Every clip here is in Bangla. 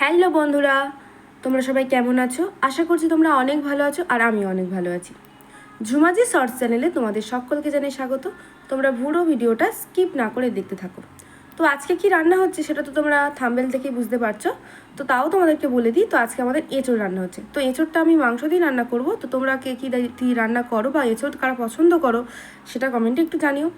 হ্যালো বন্ধুরা, তোমরা সবাই কেমন আছো? আশা করছি তোমরা অনেক ভালো আছো আর আমি অনেক ভালো আছি। ঝুমাজি শর্টস চ্যানেলে তোমাদের সকলকে জানাই স্বাগত। তোমরা পুরো ভিডিওটা স্কিপ না করে দেখতে থাকো। তো আজকে কি রান্না হচ্ছে সেটা তো তোমরা থাম্বেল থেকেই বুঝতে পারছ। তো তাও তোমাদেরকে বলে দিই, তো আজকে আমাদের এঁচড় রান্না হচ্ছে। তো এঁচড়টা আমি মাংস দিয়ে রান্না করব। তো তোমরা কে কী রান্না করো বা এঁচড় কারা পছন্দ করো সেটা কমেন্টে একটু জানিও।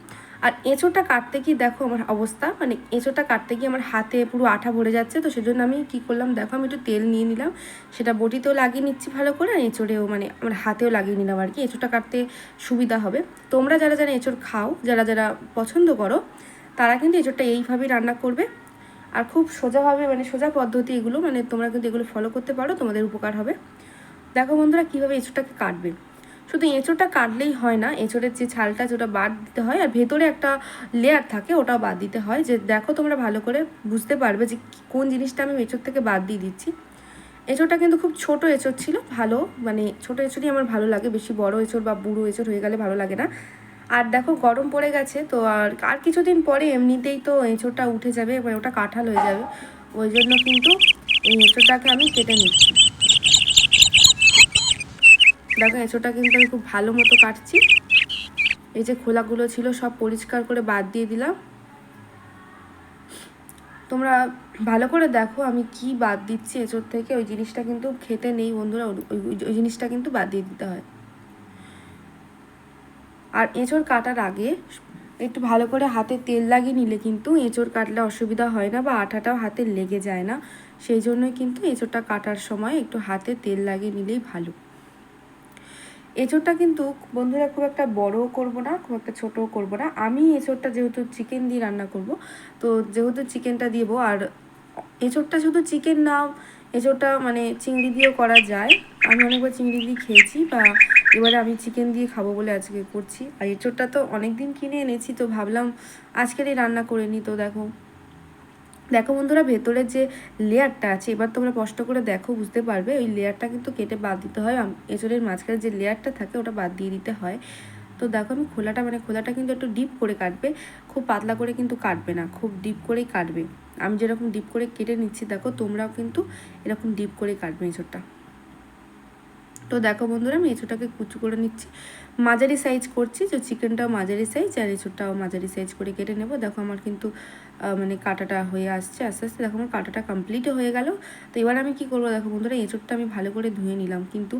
আর এঁচোড়টা কাটতে গিয়ে দেখো আমার অবস্থা মানে এঁচোড়টা কাটতে গিয়ে আমার হাতে পুরো আঠা ভরে যাচ্ছে। তো সেজন্য আমি কি করলাম, দেখো আমি একটু তেল নিয়ে নিলাম। সেটা বটিতেও লাগিয়ে নিচ্ছি ভালো করে, আর এঁচোড়েও মানে আমার হাতেও লাগিয়ে নিলাম আর কি। এঁচোড়টা কাটতে সুবিধা হবে। তোমরা যারা যারা এঁচোড় খাও, যারা যারা পছন্দ করো তারা কিন্তু এঁচোড়টা এইভাবেই রান্না করবে। আর খুব সোজাভাবে মানে সোজা পদ্ধতি এগুলো মানে তোমরা কিন্তু এগুলো ফলো করতে পারো, তোমাদের উপকার হবে। দেখো বন্ধুরা, কীভাবে এঁচোড়টাকে কাটবে। শুধু এঁচোড়টা কাটলেই হয় না এঁচোড়ের যে ছালটা যেটা বাদ দিতে হয়, আর ভেতরে একটা লেয়ার থাকে, ওটাও বাদ দিতে হয়। যে দেখো তোমরা ভালো করে বুঝতে পারবে যে কোন জিনিসটা আমি এঁচোড় থেকে বাদ দিয়ে দিচ্ছি। এঁচোড়টা কিন্তু খুব ছোট এঁচোড় ছিল, ভালো মানে ছোট এঁচোড়ই আমার ভালো লাগে। বেশি বড় এঁচোড় বা বুড়ো এঁচোড় হয়ে গেলে ভালো লাগে না। আর দেখো গরম পড়ে গেছে, তো আর আর কিছুদিন পরে এমনিতেই তো এঁচোড়টা উঠে যাবে এবার ওটা কাঁঠাল হয়ে যাবে। ওই জন্য কিন্তু এই এঁচোড়টাকে আমি কেটে নিচ্ছি। দেখো এঁচোটা কিন্তু আমি খুব ভালো মতো কাটছি। এই যে খোলাগুলো ছিল সব পরিষ্কার করে বাদ দিয়ে দিলাম। তোমরা ভালো করে দেখো আমি কি বাদ দিচ্ছি এঁচোর থেকে, ওই জিনিসটা কিন্তু খেতে নেই বন্ধুরা ওই জিনিসটা কিন্তু বাদ দিয়ে দিতে হয়। আর এঁচোড় কাটার আগে একটু ভালো করে হাতে তেল লাগিয়ে নিলে কিন্তু এঁচোড় কাটলে অসুবিধা হয় না বা আঠাটাও হাতে লেগে যায় না। সেই জন্যই কিন্তু এঁচোড়টা কাটার সময় একটু হাতে তেল লাগিয়ে নিলেই ভালো। এঁচোড়টা কিন্তু বন্ধুরা খুব একটা বড়ও করব না, খুব একটা ছোটও করব না। আমি এঁচোড়টা যেহেতু চিকেন দিয়ে রান্না করব, তো যেহেতু চিকেনটা দিব আর এঁচোড়টা শুধু চিকেন না, এঁচোড়টা মানে চিংড়ি দিয়েও করা যায়। আমি অনেকবার চিংড়ি দিয়ে খেয়েছি বা এবারে আমি চিকেন দিয়ে খাব বলে আজকে করছি। আর এঁচোড়টা তো অনেক দিন কিনে এনেছি, তো ভাবলাম আজকেরই রান্না করে নিই। তো দেখো দেখো বন্ধুরা, ভেতরের যে লেয়ারটা আছে, এবার তোমরা কষ্ট করে দেখো, বুঝতে পারবে। ওই লেয়ারটা কিন্তু কেটে বাদ দিতে হয়। এঁচড়ের মাঝখানে যে লেয়ারটা থাকে, ওটা বাদ দিয়ে দিতে হয়। তো দেখো আমি খোলাটা মানে খোলাটা কিন্তু একটু ডিপ করে কাটবে। খুব পাতলা করে কিন্তু কাটবে না, খুব ডিপ করেই কাটবে। আমি যেরকম ডিপ করে কেটে নিচ্ছি, দেখো তোমরাও কিন্তু এরকম ডিপ করে কাটবে এঁচড়টা। তো দেখো বন্ধুরা আমি এঁচোটাকে কুচু করে নিচ্ছি। মাঝারি সাইজ করছি যে চিকেনটাও মাঝারি সাইজ আর এঁচোড়টাও মাঝারি সাইজ করে কেটে নেব। দেখো আমার কিন্তু মানে কাটাটা হয়ে আসছে, আস্তে আস্তে দেখো আমার কাটাটা কমপ্লিটও হয়ে গেল। তো এবার আমি কি করব দেখো বন্ধুরা, এঁচোড়টা আমি ভালো করে ধুয়ে নিলাম কিন্তু,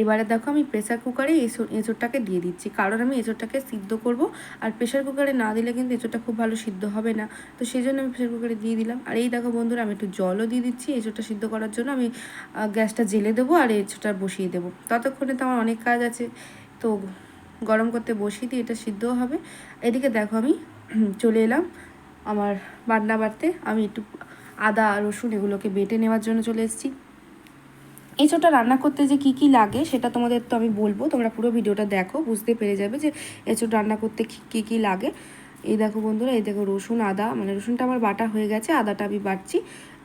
এবারে দেখো আমি প্রেসার কুকারে এঁচোড়টাকে দিয়ে দিচ্ছি। কারণ আমি এঁচোড়টাকে সিদ্ধ করব আর প্রেসার কুকারে না দিলে কিন্তু এঁচোড়টা খুব ভালো সিদ্ধ হবে না। তো সেই জন্য আমি প্রেসার কুকারে দিয়ে দিলাম। আর এই দেখো বন্ধুরা, আমি একটু জলও দিয়ে দিচ্ছি এঁচোড়টা সিদ্ধ করার জন্য। আমি গ্যাসটা জেলে দেবো আর এঁচোড়টা বসিয়ে দেবো। ততক্ষণে তো আমার অনেক কাজ আছে। তো গরম করতে বসিয়ে দিই, এটা সিদ্ধও হবে। এদিকে দেখো আমি চলে এলাম আমার বান্না বাড়তে। আমি একটু আদা, রসুন এগুলোকে বেটে নেওয়ার জন্য চলে এসেছি। এঁচোটা রান্না করতে যে কি কি লাগে সেটা তোমাদের তো আমি বলব। তোমরা পুরো ভিডিওটা দেখো, বুঝতে পেরে যাবে যে এঁচোট রান্না করতে কি কি লাগে। এই দেখো বন্ধুরা, এই দেখো রসুন, আদা মানে রসুনটা আমার বাটা হয়ে গেছে, আদাটা আমি বাটছি।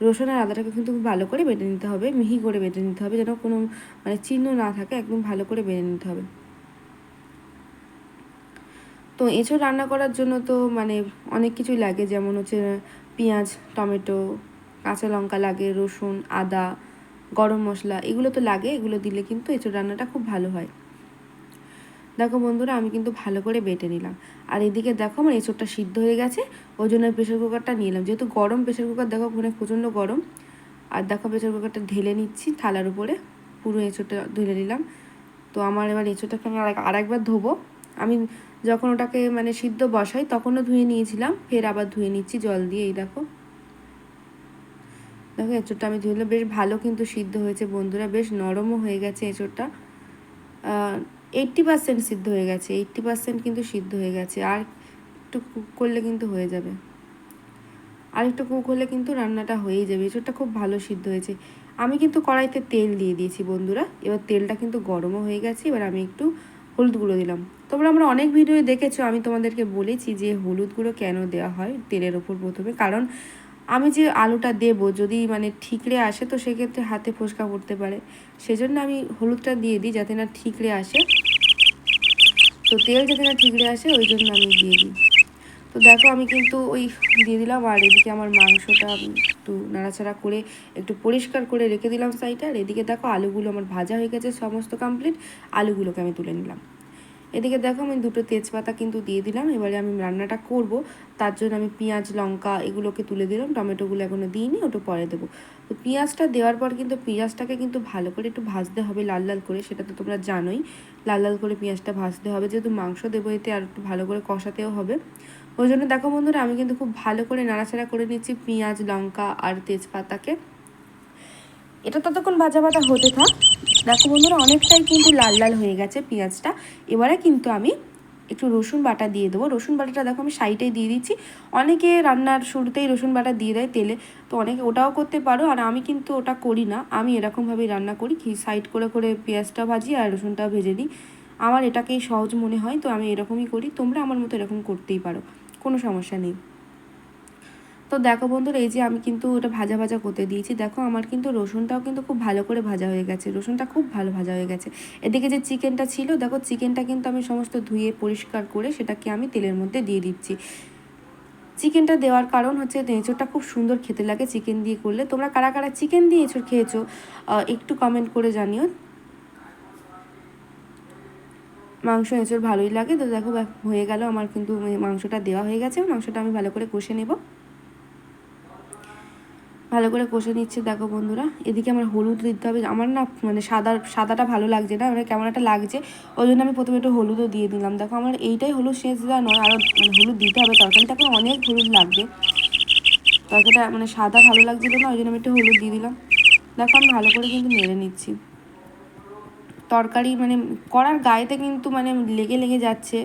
রসুন আর আদাটাকে কিন্তু খুব ভালো করে বেটে নিতে হবে, মিহি করে বেটে নিতে হবে যেন কোনো মানে চিহ্ন না থাকে, একদম ভালো করে বেটে নিতে হবে। তো এঁচড় রান্না করার জন্য তো মানে অনেক কিছুই লাগে। যেমন হচ্ছে পেঁয়াজ, টমেটো, কাঁচা লঙ্কা লাগে, রসুন, আদা, গরম মশলা এগুলো তো লাগে, এগুলো দিলে কিন্তু এঁচড় রান্নাটা খুব ভালো হয়। দেখো বন্ধুরা, আমি কিন্তু ভালো করে বেটে নিলাম। আর এদিকে দেখো আমার এঁচড়টা সিদ্ধ হয়ে গেছে, ওই জন্য প্রেশার কুকারটা নিলাম যেহেতু গরম প্রেশার কুকার দেখো ওখানে প্রচণ্ড গরম। আর দেখো প্রেশার কুকারটা ঢেলে নিচ্ছি থালার উপরে, পুরো এঁচড়টা ঢেলে নিলাম। তো আমার এবার এঁচড়টাকে আমি আর একবার ধোবো। আমি যখন ওটাকে মানে সিদ্ধ বসাই, তখনও ধুয়ে নিয়েছিলাম। ফের আবার ধুয়ে নিচ্ছি জল দিয়ে, এই দেখো। দেখো, এঁচোড়টা আমি ধুয়ে বেশ ভালো কিন্তু সিদ্ধ হয়েছে বন্ধুরা, বেশ নরমও হয়ে গেছে এঁচোড়টা। এইট্টি পার্সেন্ট সিদ্ধ হয়ে গেছে এইট্টি পার্সেন্ট কিন্তু সিদ্ধ হয়ে গেছে। আর একটু কুক করলে কিন্তু হয়ে যাবে। আর একটু কুক হলে কিন্তু রান্নাটা হয়েই যাবে। এঁচোড়টা খুব ভালো সিদ্ধ হয়েছে। আমি কিন্তু কড়াইতে তেল দিয়ে দিয়েছি বন্ধুরা। এবার তেলটা কিন্তু গরমও হয়ে গেছে। এবার আমি একটু হলুদ গুঁড়ো দিলাম। তোমরা আমরা অনেক ভিডিও দেখেছ, আমি তোমাদেরকে বলেছি যে হলুদ গুঁড়ো কেন দেওয়া হয় তেলের ওপর প্রথমে। কারণ আমি যে আলুটা দেব, যদি মানে ঠিকরে আসে, তো সেক্ষেত্রে হাতে ফোসকা পড়তে পারে। সেজন্য আমি হলুদটা দিয়ে দিই যাতে না ঠিকরে আসে। তো তেল যাতে না ঠিকরে আসে, ওই জন্য আমি দিয়ে দিই। তো দেখো, আমি কিন্তু ওই দিয়ে দিলাম, আর এদিকে আমার মাংসটা একটু নাড়াচাড়া করে একটু পরিষ্কার করে রেখে দিলাম সাইডে আর এদিকে দেখো, আলুগুলো আমার ভাজা হয়ে গেছে সমস্ত কমপ্লিট আলুগুলোকে আমি তুলে নিলাম। এদিকে দেখো আমি দুটো তেজপাতা কিন্তু দিয়ে দিলাম, এবারে আমি রান্নাটা করব। তার জন্য আমি পেঁয়াজ, লঙ্কা এগুলোকে তুলে দিলাম, টমেটোগুলো এখনও দিইনি, ওটা পরে দেবো। তো পেঁয়াজটা দেওয়ার পর কিন্তু পেঁয়াজটাকে কিন্তু ভালো করে একটু ভাজতে হবে, লাল লাল করে, সেটা তো তোমরা জানোই। লাল লাল করে পেঁয়াজটা ভাজতে হবে, যেহেতু মাংস দেবো এতে আর একটু ভালো করে কষাতেও হবে। ওই জন্য দেখো বন্ধুরা, আমি কিন্তু খুব ভালো করে নাড়াচাড়া করে নিচ্ছি পেঁয়াজ, লঙ্কা আর তেজপাতাকে। এটা ততক্ষণ ভাজা ভাজা হতে থাক। দেখো বন্ধুরা, অনেকটাই কিন্তু লাল লাল হয়ে গেছে পেঁয়াজটা। এবারে কিন্তু আমি একটু রসুন বাটা দিয়ে দেবো। রসুন বাটাটা দেখো আমি সাইডে দিয়ে দিচ্ছি। অনেকে রান্নার শুরুতেই রসুন বাটা দিয়ে দেয় তেলে। তো অনেকে ওটাও করতে পারো। আর আমি কিন্তু ওটা করি না। আমি এরকমভাবেই রান্না করি। কি সাইড করে করে পেঁয়াজটা ভাজি আর রসুনটাও ভেজে দিই আমার এটাকেই সহজ মনে হয়। তো আমি এরকমই করি। তোমরা আমার মতো এরকম করতেই পারো। কোনো সমস্যা নেই। তো দেখো বন্ধুরা, এই যে আমি কিন্তু ওটা ভাজা ভাজা করতে দিয়েছি। দেখো আমার কিন্তু রসুনটাও কিন্তু খুব ভালো করে ভাজা হয়ে গেছে। রসুনটা খুব ভালো ভাজা হয়ে গেছে। এদিকে যে চিকেনটা ছিল, দেখো চিকেনটা কিন্তু আমি সমস্ত ধুয়ে পরিষ্কার করে সেটাকে আমি তেলের মধ্যে দিয়ে দিচ্ছি। চিকেনটা দেওয়ার কারণ হচ্ছে এঁচোড়টা খুব সুন্দর খেতে লাগে চিকেন দিয়ে করলে। তোমরা কারা কারা চিকেন দিয়ে এঁচোড় খেয়েছো একটু কমেন্ট করে জানিও। মাংস, এঁচোড় ভালোই লাগে। তো দেখো হয়ে গেল। আমার কিন্তু মাংসটা দেওয়া হয়ে গেছে। মাংসটা আমি ভালো করে কষে নেব। ভালো করে কষে নিচ্ছে, দেখো বন্ধুরা। এদিকে আমার হলুদ দিতে হবে। আমার না মানে সাদা, সাদাটা ভালো লাগছে না মানে কেমন একটা লাগছে। ওই জন্য আমি প্রথমে একটু হলুদও দিয়ে দিলাম। দেখো আমার এইটাই হলুদ শেষ দেওয়া নয় আরও মানে হলুদ দিতে হবে। তরকারিটাকে অনেক হলুদ লাগবে। তরকারিটা মানে সাদা ভালো লাগছিল না, ওই জন্য আমি একটু হলুদ দিয়ে দিলাম। দেখো আমি ভালো করে কিন্তু নেড়ে নিচ্ছি। তরকারি মানে করার গায়েতে কিন্তু মানে লেগে লেগে যাচ্ছে।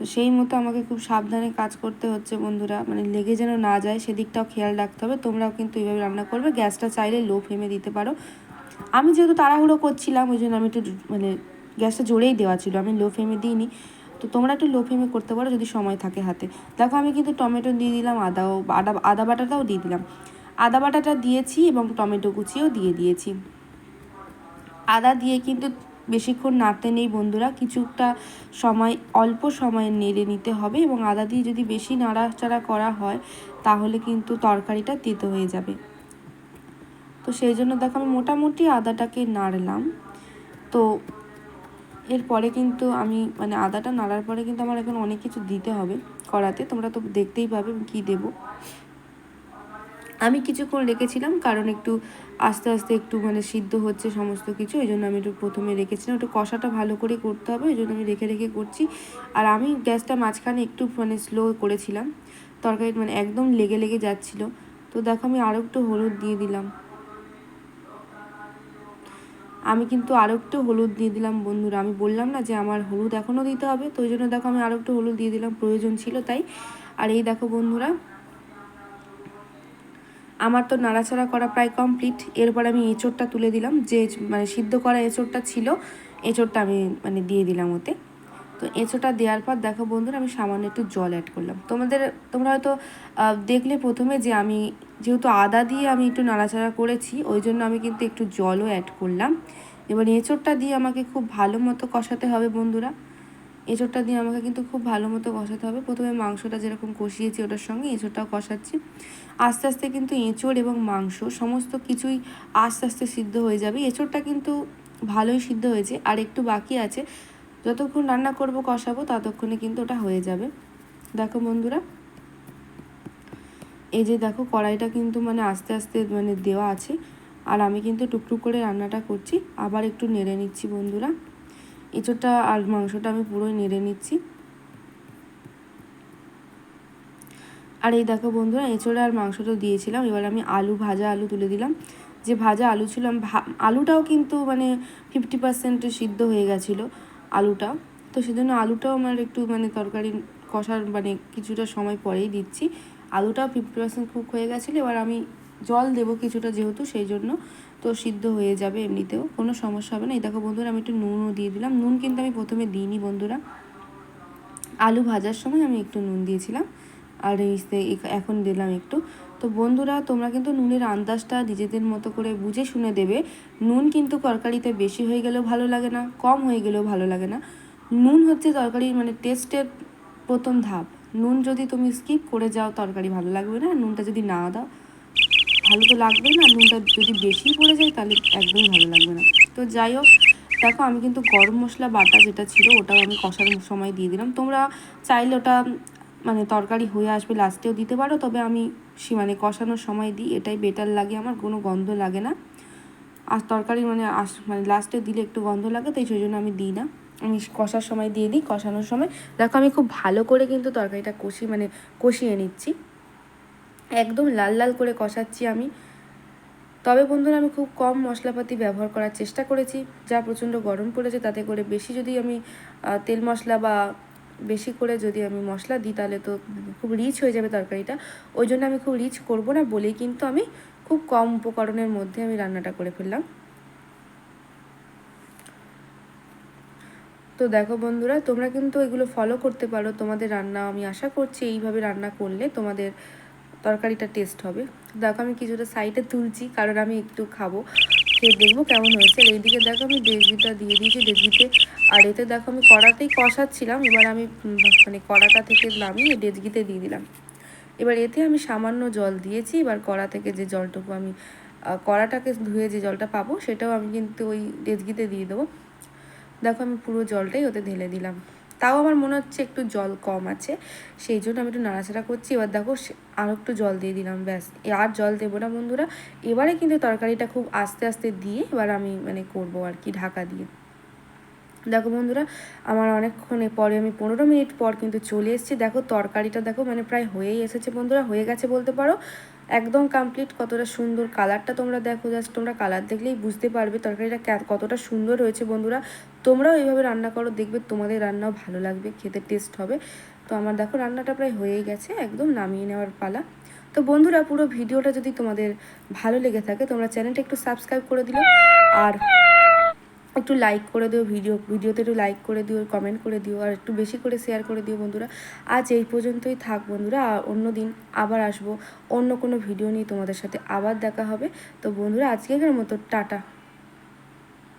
তো সেই মতো আমাকে খুব সাবধানে কাজ করতে হচ্ছে, বন্ধুরা। মানে লেগে যেন না যায়, সেদিকটাও খেয়াল রাখতে হবে। তোমরাও কিন্তু এইভাবে রান্না করবে। গ্যাসটা চাইলে লো ফ্লেমে দিতে পারো। আমি যেহেতু তাড়াহুড়ো করছিলাম, ওই জন্য আমি একটু মানে গ্যাসটা জোরেই দেওয়া ছিল। আমি লো ফ্লেমে দিইনি। তো তোমরা একটু লো ফ্লেমে করতে পারো যদি সময় থাকে হাতে। দেখো, আমি কিন্তু টমেটো দিয়ে দিলাম, আদাও, আদা আদা বাটাটাও দিয়ে দিলাম। আদা বাটাটা দিয়েছি এবং টমেটো কুচিও দিয়ে দিয়েছি। আদা দিয়ে কিন্তু বেশিক্ষণ নাড়তে নেই বন্ধুরা, কিছুটা সময়, অল্প সময় নেড়ে নিতে হবে এবং আদা দিয়ে যদি বেশি নাড়াচাড়া করা হয়, তাহলে কিন্তু তরকারিটা তেতো হয়ে যাবে। তো সেই জন্য দেখো আমি মোটামুটি আদাটাকে নাড়লাম। তো এরপরে কিন্তু আমি মানে আদাটা নাড়ার পরে কিন্তু আমার এখন অনেক কিছু দিতে হবে করাতে তোমরা তো দেখতেই পাবে কি দেবো। আমি কিছুক্ষণ রেখেছিলাম, কারণ একটু আস্তে আস্তে একটু মানে সিদ্ধ হচ্ছে সমস্ত কিছু, ওই জন্য আমি একটু প্রথমে রেখেছিলাম। একটু কষাটা ভালো করে করতে হবে, ওই জন্য আমি রেখে রেখে করছি। আর আমি গ্যাসটা মাঝখানে একটু মানে স্লো করেছিলাম, তরকারি মানে একদম লেগে লেগে যাচ্ছিল। তো দেখো আমি আরও একটু হলুদ দিয়ে দিলাম। আমি কিন্তু আরও একটু হলুদ দিয়ে দিলাম বন্ধুরা, আমি বললাম না যে আমার হলুদ এখনও দিতে হবে, তো ওই জন্য দেখো আমি আরও একটু হলুদ দিয়ে দিলাম, প্রয়োজন ছিল তাই। আর এই দেখো বন্ধুরা আমার তো নাড়াচাড়া করা প্রায় কমপ্লিট এরপর আমি এঁচোড়টা তুলে দিলাম। যে মানে সিদ্ধ করা এঁচোড়টা ছিল, এঁচোড়টা আমি মানে দিয়ে দিলাম ওতে। তো এঁচোড়টা দেওয়ার পর দেখো বন্ধুরা, আমি সামান্য একটু জল অ্যাড করলাম। তোমাদের, তোমরা হয়তো দেখলে প্রথমে যে আমি যেহেতু আদা দিয়ে আমি একটু নাড়াচাড়া করেছি, ওই জন্য আমি কিন্তু একটু জলও অ্যাড করলাম। এবার এঁচোড়টা দিয়ে আমাকে খুব ভালো মতো কষাতে হবে বন্ধুরা। এঁচোড়টা দিয়ে আমাকে কিন্তু খুব ভালো মতো কষাতে হবে। প্রথমে মাংসটা যেরকম কষিয়েছি ওটার সঙ্গে এঁচোড়টাও কষাচ্ছি। আস্তে আস্তে কিন্তু এঁচোড় এবং মাংস সমস্ত কিছুই আস্তে আস্তে সিদ্ধ হয়ে যাবে। এঁচোড়টা কিন্তু ভালোই সিদ্ধ হয়েছে। আর একটু বাকি আছে। যতক্ষণ রান্না করব, কষাবো, ততক্ষণে কিন্তু ওটা হয়ে যাবে। দেখো বন্ধুরা, এই যে দেখো কড়াইটা কিন্তু মানে আস্তে আস্তে মানে দেওয়া আছে। আর আমি কিন্তু টুকটুক করে রান্নাটা করছি। আবার একটু নেড়ে নিচ্ছি বন্ধুরা। এঁচোড়টা আর মাংসটা আমি পুরোই নেড়ে নিচ্ছি। আর এই দেখো বন্ধুরা, এঁচোড়া আর মাংসটা দিয়েছিলাম, এবার আমি আলু, ভাজা আলু তুলে দিলাম। যে ভাজা আলু ছিল আলুটাও কিন্তু মানে ফিফটি পার্সেন্ট সিদ্ধ হয়ে গেছিল আলুটা। তো সেজন্য আলুটাও আমার একটু মানে তরকারি কষার মানে কিছুটা সময় পরেই দিচ্ছি। আলুটাও ফিফটি পার্সেন্ট কুক হয়ে গেছিল, এবার আমি জল দেবো কিছুটা যেহেতু, সেই জন্য। তো সিদ্ধ হয়ে যাবে এমনিতেও, কোনো সমস্যা হবে না। এই দেখো বন্ধুরা, আমি একটু নুনও দিয়ে দিলাম। নুন কিন্তু আমি প্রথমে দিইনি বন্ধুরা। আলু ভাজার সময় আমি একটু নুন দিয়েছিলাম। আর এখন দিলাম একটু। তো বন্ধুরা, তোমরা কিন্তু নুনের আন্দাজটা নিজেদের মতো করে বুঝে শুনে দেবে। নুন কিন্তু তরকারিতে বেশি হয়ে গেলেও ভালো লাগে না, কম হয়ে গেলেও ভালো লাগে না। নুন হচ্ছে তরকারির মানে টেস্টের প্রথম ধাপ। নুন যদি তুমি স্কিপ করে যাও, তরকারি ভালো লাগবে না। নুনটা যদি না দাও ভালো তো লাগবেই না, নুনটা যদি বেশি পড়ে যায় তাহলে একদমই ভালো লাগবে না। তো যাই হোক, দেখো আমি কিন্তু গরম মশলা বাটা যেটা ছিল ওটাও আমি কষার সময় দিয়ে দিলাম। তোমরা চাইলে ওটা মানে তরকারি হয়ে আসবে লাস্টেও দিতে পারো, তবে আমি সে মানে কষানোর সময় দিই, এটাই বেটার লাগে আমার, কোনো গন্ধ লাগে না। আর তরকারি মানে আস মানে লাস্টে দিলে একটু গন্ধ লাগে, তাই সেই জন্য আমি দিই না। আমি কষার সময় দিয়ে দিই, কষানোর সময়। দেখো আমি খুব ভালো করে কিন্তু তরকারিটা কষি মানে কষিয়ে নিচ্ছি। একদম লাল লাল করে কষাচ্ছি আমি। তবে বন্ধুরা, আমি খুব কম মশলাপাতি ব্যবহার করার চেষ্টা করেছি। যা প্রচণ্ড গরম পড়েছে, তাতে করে বেশি যদি আমি তেল মশলা বা বেশি করে যদি আমি মশলা দিই, তাহলে তো খুব রিচ হয়ে যাবে তরকারিটা। ওই জন্য আমি খুব রিচ করব না বলেই কিন্তু আমি খুব কম উপকরণের মধ্যে আমি রান্নাটা করে ফেললাম। তো দেখো বন্ধুরা, তোমরা কিন্তু এগুলো ফলো করতে পারো। তোমাদের রান্না আমি আশা করছি এইভাবে রান্না করলে তোমাদের তরকারিটা টেস্ট হবে। দেখো আমি কিছুটা সাইডে তুলছি, কারণ আমি একটু খাব। খেয়ে দেখব কেমন হয়েছে। আর এইদিকে দেখো আমি ডেজবিটা দিয়ে দিয়েছি ডেজবিতে আর এতে দেখো আমি কড়াতেই কষাচ্ছিলাম। এবার আমি মানে কড়াটা থেকে নামিয়ে ডেজগিতে দিয়ে দিলাম। এবার এতে আমি সামান্য জল দিয়েছি। এবার কড়া থেকে যে জলটুকু আমি কড়াটাকে ধুয়ে যে জলটা পাবো, সেটাও আমি কিন্তু ওই ডেজগিতে দিয়ে দেবো। দেখো আমি পুরো জলটাই ওতে ঢেলে দিলাম। তাও আমার মনে হচ্ছে একটু জল কম আছে। সেই জন্য আমি একটু নাড়াচাড়া করছি। এবার দেখো আরও একটু জল দিয়ে দিলাম, ব্যাস। আর জল দেবো না বন্ধুরা। এবারে কিন্তু তরকারিটা খুব আস্তে আস্তে দিয়ে এবার আমি মানে করব আর কি ঢাকা দিয়ে। দেখো বন্ধুরা, আমার অনেকক্ষণে পরে আমি পনেরো মিনিট পর কিন্তু চলে এসেছি। দেখো তরকারিটা দেখো মানে প্রায় হয়েই এসেছে বন্ধুরা, হয়ে গেছে বলতে পারো। একদম কমপ্লিট কতটা সুন্দর কালারটা তোমরা দেখো জাস্ট তোমরা কালার দেখলেই বুঝতে পারবে তরকারিটা কতটা সুন্দর হয়েছে বন্ধুরা। তোমরাও এইভাবে রান্না করো, দেখবে তোমাদের রান্নাও ভালো লাগবে, খেতে টেস্ট হবে। তো আমার দেখো রান্নাটা প্রায় হয়েই গেছে, একদম নামিয়ে নেওয়ার পালা। তো বন্ধুরা, পুরো ভিডিওটা যদি তোমাদের ভালো লেগে থাকে, তোমরা চ্যানেলটা একটু সাবস্ক্রাইব করে দিলে। আর একটু লাইক করে দিও ভিডিও ভিডিওতে একটু লাইক করে দিও কমেন্ট করে দিও, আর একটু বেশি করে শেয়ার করে দিও বন্ধুরা। আজ এই পর্যন্তই থাক বন্ধুরা, আর অন্য দিন আবার আসব অন্য কোনো ভিডিও নিয়ে তোমাদের সাথে আবার দেখা হবে। তো বন্ধুরা আজকে আজকের মতো, টাটা।